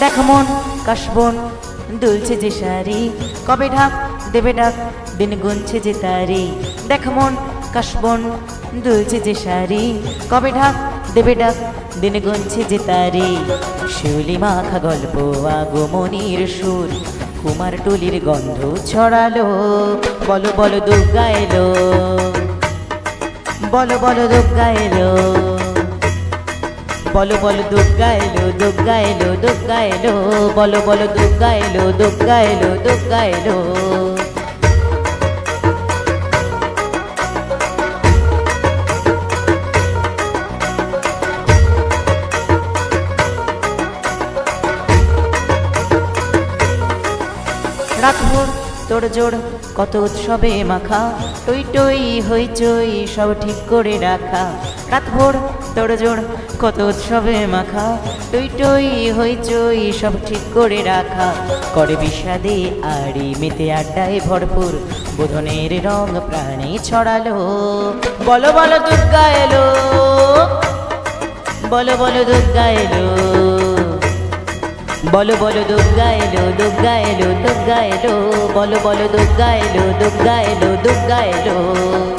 মন কাশবন দুলছে যে শাড়ি, কবে ঢাক দেবে ডাক, দিন গুনছে যে তারি। দেখ মন কাশবন দুলছে যে শাড়ি, কবে ঢাক দেবে ডাক, দিন গুনছে যে তারি। শিউলি মাখা গল্প, আগমনির সুর, কুমার টুলির গন্ধ ছড়ালো, বলো বলো দুর্গা এলো, বলো বলো দুর্গা এলো। বলো বলো দুর্গা এলো দুর্গা এলো দুর্গা এলো বলো বলো দুর্গা এলো দুর্গা এলো রাতভোর তোর জোড় কত উৎসবে মাখা। টই টই হইচই সব ঠিক করে রাখা। রাতভোর তোর জোড় কত উৎসবে মাখা। টই টই হইচই সব ঠিক করে রাখা। করে বিষাদে আড়ি, মেতে আড্ডায় ভরপুর। বোধনের রং প্রাণে ছড়ালো। বলো বলো, দুর্গা এলো। বলো বলো, দুর্গা এলো। বলো বলো, দুর্গা এলো দুর্গা এলো দুর্গা এলো। বলো বলো, দুর্গা এলো দুর্গা এলো দুর্গা এলো।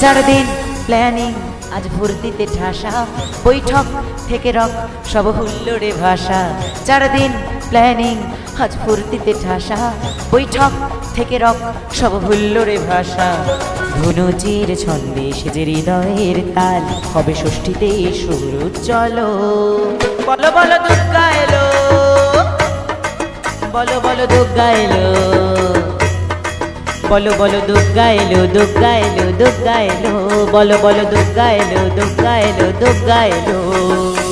চার দিন প্ল্যানিং আজ ভর্তিতে ঠাসা। বৈঠক থেকে রক, সব হুল্লোড়ে ভাষা চার দিন প্ল্যানিং আজ ফুর্তিতে ঠাসা। বৈঠক থেকে রক, সব হুল্লোড়ে ভাষা ধনুচির ছন্দে সেজে হৃদয়ের তাল, হবে ষষ্ঠীতে শুরু চলো বলো বলো, দুর্গা এলো। বলো বলো, দুর্গা এলো। বলো বলো, দুর্গা এলো দুর্গা এলো দুর্গা এলো। বলো বলো, দুর্গা এলো দুর্গা এলো দুর্গা এলো।